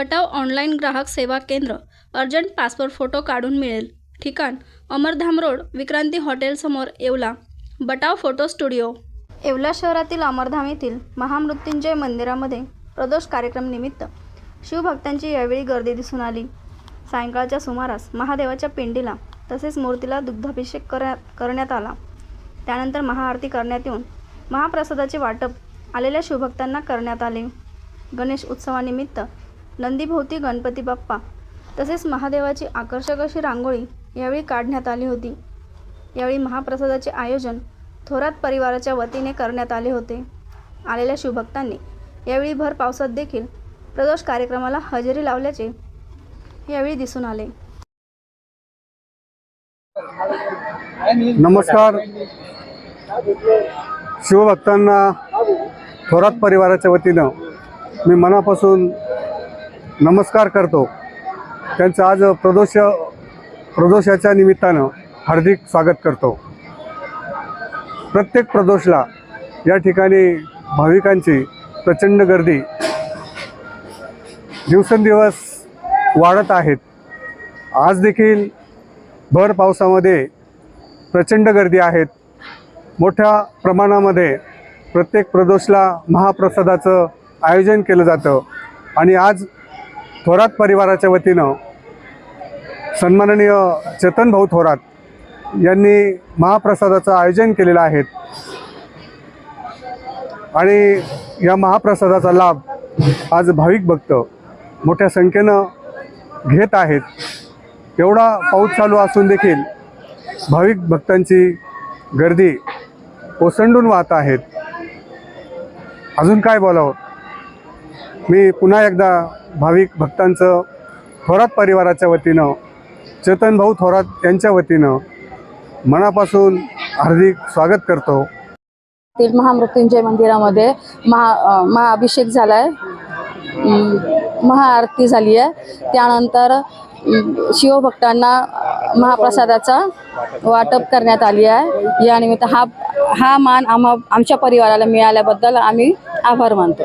बटाव online ग्राहक सेवा केंद्र अर्जंट पासपोर्ट फोटो काढून मिळेल. ठिकाण अमरधाम रोड विक्रांती हॉटेलसमोर Yeola. Batav photo studio. Yeola शहरातील अमरधाम येथील महामृत्युंजय मंदिरामध्ये प्रदोष कार्यक्रम निमित्त शिवभक्तांची यावेळी गर्दी दिसून आली. सायंकाळच्या सुमारास महादेवाच्या पिंडीला तसेच मूर्तीला दुग्धाभिषेक करण्यात करण्यात आला. त्यानंतर महाआरती करण्यात येऊन महाप्रसादाचे वाटप आलेल्या शिवभक्तांना करण्यात आले. गणेश उत्सवानिमित्त नंदीभोवती गणपती बाप्पा तसेच महादेवाची आकर्षक अशी रांगोळी यावेळी काढण्यात आली होती. यावेळी महाप्रसादाचे आयोजन थोरात परिवाराच्या वतीने करण्यात आले होते. आलेल्या शिवभक्तांनी यावेळी भर पावसात देखील प्रदोष कार्यक्रमाला हजेरी लावल्याचे यावेळी दिसून आले. नमस्कार. शिवभक्तांना थोरात परिवाराच्या वतीनं मी मनापासून नमस्कार करतो. त्यांचं आज प्रदोष प्रदोषाच्या निमित्तानं हार्दिक स्वागत करतो. प्रत्येक प्रदोषला या ठिकाणी भाविकांची प्रचंड गर्दी. दिवसेंदिवस वाढत आहेत. आज देखील भर पावसामध्ये प्रचंड गर्दी आहेत. मोठ्या प्रमाणामध्ये प्रत्येक प्रदोषला महाप्रसादाचं आयोजन केलं जातं. आणि आज थोरात परिवाराच्या वतीनं सन्माननीय चेतन भाऊ थोरात यांनी महाप्रसादाचं आयोजन केलेलं आहे. आणि या महाप्रसादाचा लाभ आज भाविक भक्त मोठ्या संख्येनं घेत आहेत. एवढा पाऊस चालू असून देखील भाविक भक्तांची गर्दी ओसंडून वाहत आहेत. अजून काय बोलावं? मी पुन्हा एकदा भाविक भक्तांचं थोरात परिवाराच्या वतीनं चेतन भाऊ थोरात यांच्या वतीनं मनापासून हार्दिक स्वागत करतो. तील महामृत्युंजय मंदिरामध्ये महा महाअभिषेक झाला आहे महाआरती झाली आहे. त्यानंतर शिवभक्तांना महाप्रसादाचा वाटप करण्यात आली आहे. यानिमित्त हा हा मान आम्हा आमच्या परिवाराला मिळाल्याबद्दल आम्ही आभार मानतो.